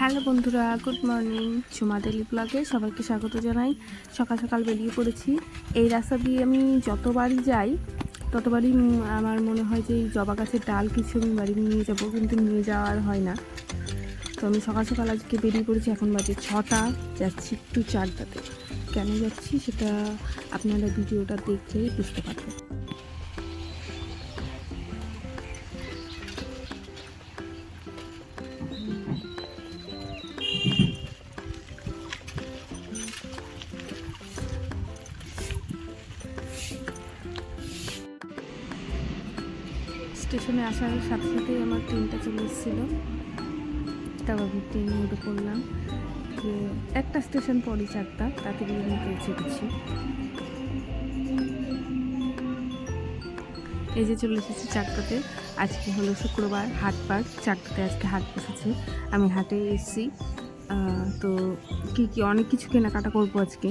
Hello বন্ধুরা, good morning. Jhuma daily ব্লগে সবাইকে স্বাগত জানাই। সকাল সকাল বেরিয়ে পড়েছি। এই রাস্তা দিয়ে আমি যতবারই যাই, ততবারই আমার মনে হয় যে এই জবা গাছের ডাল কিছু আমি বাড়ি নিয়ে যাব, কিন্তু নিয়ে যাওয়ার হয় না। তো আমি সকাল সকাল আজকে বেরিয়ে পড়েছি, এখন বাজে ছটা। যাচ্ছি একটু চারটাতে। কেন যাচ্ছি সেটা আপনারা ভিডিওটা দেখলেই বুঝতে পারবেন। স্টেশনে আসার সাথে সাথেই আমার ট্রেনটা চলে এসেছিল। তারপর ট্রেনে উঠে পড়লাম যে একটা স্টেশন পরই চারটা, তাতে গিয়ে আমি পৌঁছে গেছি। এই যে চলে এসেছি চারটাতে। আজকে হলো শুক্রবার হাটবার চারটাতে আজকে হাট বসেছে। আমি হাটে এসেছি। তো কি কি, অনেক কিছু কেনাকাটা করব আজকে।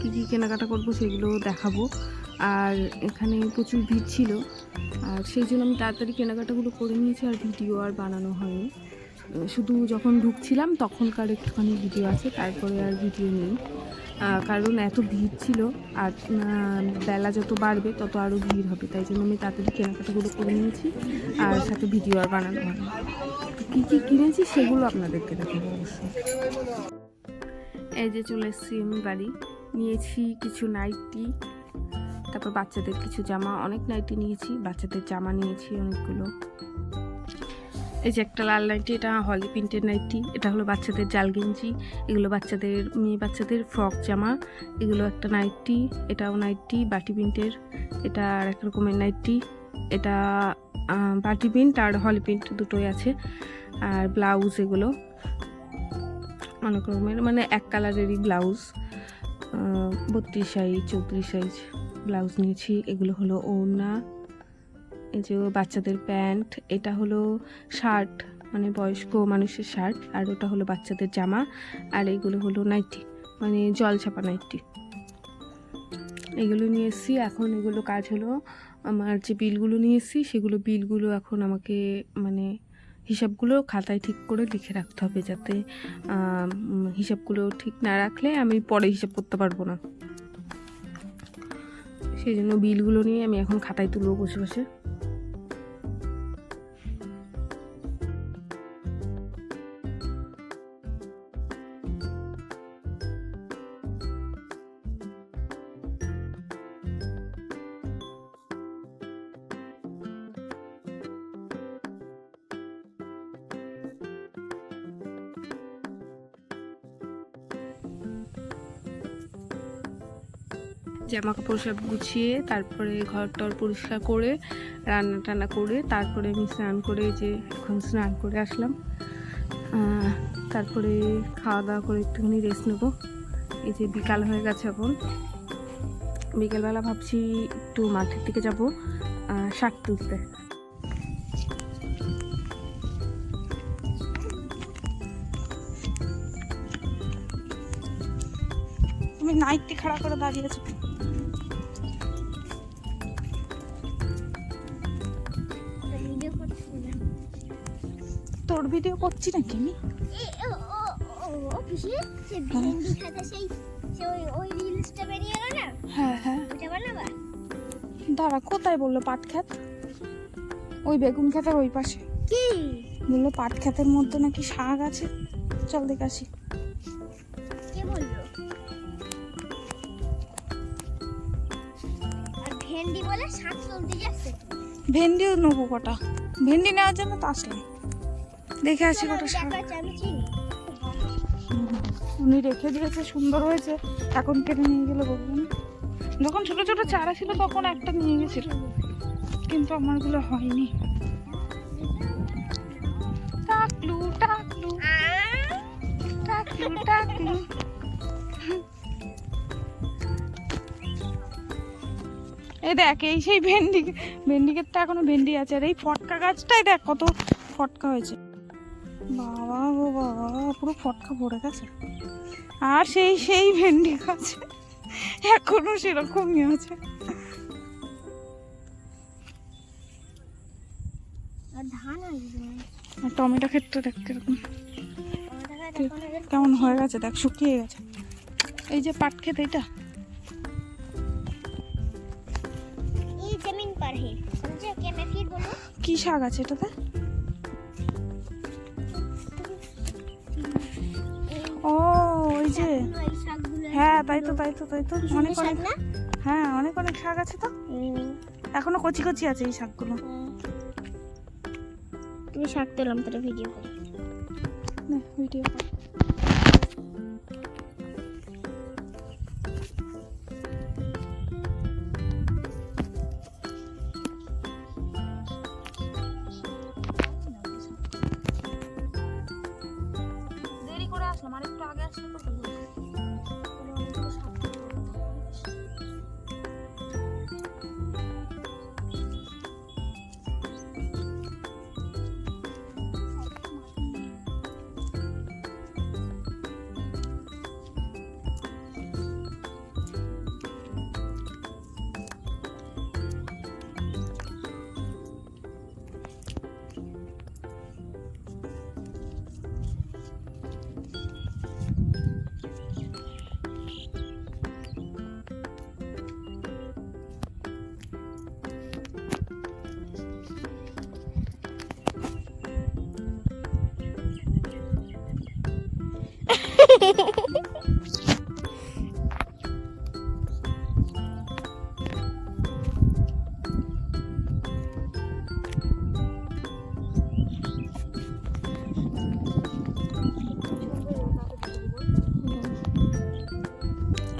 কি কি কেনাকাটা করব সেগুলো দেখাবো। আর এখানে প্রচুর ভিড় ছিল। আর সেই জন্য আমি তাড়াতাড়ি কেনাকাটাগুলো করে নিয়েছি আর ভিডিও আর বানানো হয়নি। শুধু যখন ঢুকছিলাম তখনকার একটুখানি ভিডিও আছে, তারপরে আর ভিডিও নেই। কারণ এত ভিড় ছিল আর বেলা যত বাড়বে তত আরও ভিড় হবে, তাই জন্য আমি তাড়াতাড়ি কেনাকাটাগুলো করে নিয়েছি আর সাথে ভিডিও আর বানানো হয়নি। কী কী কিনেছি সেগুলো আপনাদেরকে দেখাবো অবশ্যই। এই যে চলে এসেছি আমি বাড়ি। নিয়েছি কিছু নাইটি তারপর বাচ্চাদের কিছু জামা, অনেক নাইটি নিয়েছি, বাচ্চাদের জামা নিয়েছি অনেকগুলো। এই যে একটা লাল নাইটি এটা হলি প্রিন্টের নাইটি এটা হলো বাচ্চাদের জাল গেঞ্জি, এগুলো বাচ্চাদের, মেয়ে বাচ্চাদের ফ্রক জামা, এগুলো একটা নাইটি এটাও নাইটি বাটি প্রিন্টের, এটা আর এক রকমের নাইটি এটা বাটি প্রিন্ট আর হলি প্রিন্ট দুটোই আছে, আর ব্লাউজ এগুলো। অনেক রকমের মানে এক কালারেরই ব্লাউজ বত্রিশ সাইজ চৌত্রিশ সাইজ ব্লাউজ নিয়েছি, এগুলো হলো ওড়না, এই যে বাচ্চাদের প্যান্ট, এটা হলো শার্ট মানে বয়স্ক মানুষের শার্ট, আর ওটা হলো বাচ্চাদের জামা, আর এইগুলো হলো নাইটি মানে জল ছাপা নাইটি। এগুলো নিয়ে এসেছি, এখন এগুলো কাজ হলো আমার যে বিলগুলো নিয়ে এসেছি, সেগুলো বিলগুলো এখন আমাকে মানে হিসাবগুলো খাতায় ঠিক করে লিখে রাখতে হবে যাতে হিসাবগুলো ঠিক না রাখলে আমি পরে হিসাব করতে পারব না। সেই জন্য বিলগুলো নিয়ে আমি এখন খাতায় তুলবো বসে বসে। জামা কাপড় সব গুছিয়ে, তারপরে ঘর টর পরিষ্কার করে, রান্না টান্না করে, তারপরে আমি স্নান করে যে এখন স্নান করে আসলাম। তারপরে খাওয়া দাওয়া করে একটুখানি রেস্ট নেব। এই যে বিকাল হয়ে গেছে এখন। বিকেলবেলা ভাবছি একটু মাঠের দিকে যাব শাক তুলতে। তুমি নাইটটি খাড়া করে দাঁড়িয়ে না? হ্যাঁ হ্যাঁ। ওটা বানাবা? দাঁড়া কোথায় বলল পাট ক্ষেত? ওই বেগুন ক্ষেতের ওই পাশে। বলল পাট ক্ষেতের মধ্যে নাকি শাক আছে? চল দেখে আসি। ভেন্ডি বলে শাক তুলতে যাচ্ছে। ভেন্ডিও নেব কটা। ভেন্ডি নেওয়ার জন্য তো আসলাম। দেখে আসি কটা উনি রেখে দিয়েছে, সুন্দর হয়েছে। এখন কেটে নিয়ে গেলে বলবেন যখন ছোট ছোট চারা ছিল তখন একটা নিয়ে গেছিল। কিন্তু আমারগুলো হয়নি। টাকলু টাকলু। টাকলু টাকলু। এই দেখ, এই সেই ভেন্ডি ভেন্ডি ক্ষেতটা এখনও ভেন্ডি আছে। আর এই ফটকা গাছটাই দেখ কত ফটকা হয়েছে। বাবা গো বাবা পুরো ফটকা পড়ে গেছে। আর সেই সেই ভেন্ডি গাছ এখনও সেরকমই আছে। আর টমেটো ক্ষেত্রে দেখ কীরকম। কেমন হয়ে গেছে। দেখ শুকিয়ে গেছে। এই যে পাট ক্ষেত এটা কি শাক আছে এটাতে? হ্যাঁ তাই তো তাই তো তাই তো। অনেক শাক অনেক না? হ্যাঁ অনেক অনেক শাক আছে তো। এখনও কচি কচি আছে এই শাকগুলো। তুমি শাক তোলাম তোর ভিডিও করে। নে, ভিডিও কর।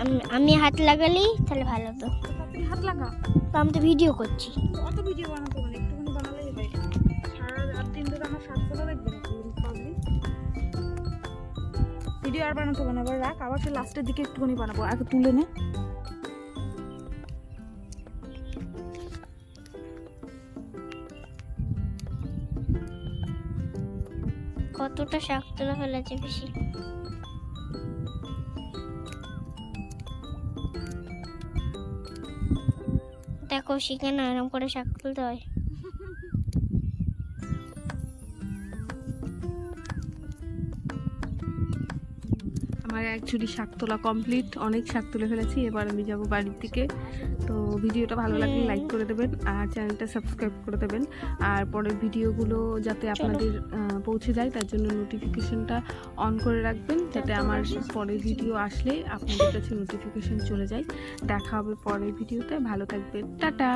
আমি- আমি হাত লাগালেই তাহলে ভালো হতো। হাত লাগা? তো আমি তো ভিডিও করছি। অত ভিডিও বানাতে ভিডিও আর বানাতে হবে না এবার রাখ আবার লাস্টের দিকে একটুখানি বানাবো। আগে তুলে নে। কতটা শাক তোলা ফেলেছে বেশি। দেখো শিখে না এরকম করে শাক তুলতে হয়। আমার অ্যাকচুয়ালি শাক তোলা কমপ্লিট অনেক শাক তুলে ফেলেছি এবার আমি যাব বাড়ির দিকে। তো ভিডিওটা ভালো লাগলে লাইক করে দেবেন আর চ্যানেলটা সাবস্ক্রাইব করে দেবেন। আর পরের ভিডিওগুলো যাতে আপনাদের পৌঁছে যায় তার জন্য নোটিফিকেশনটা অন করে রাখবেন যাতে আমার পরের ভিডিও আসলে আপনাদের কাছে নোটিফিকেশন চলে যায়। দেখা হবে পরের ভিডিওতে ভালো থাকবেন টাটা!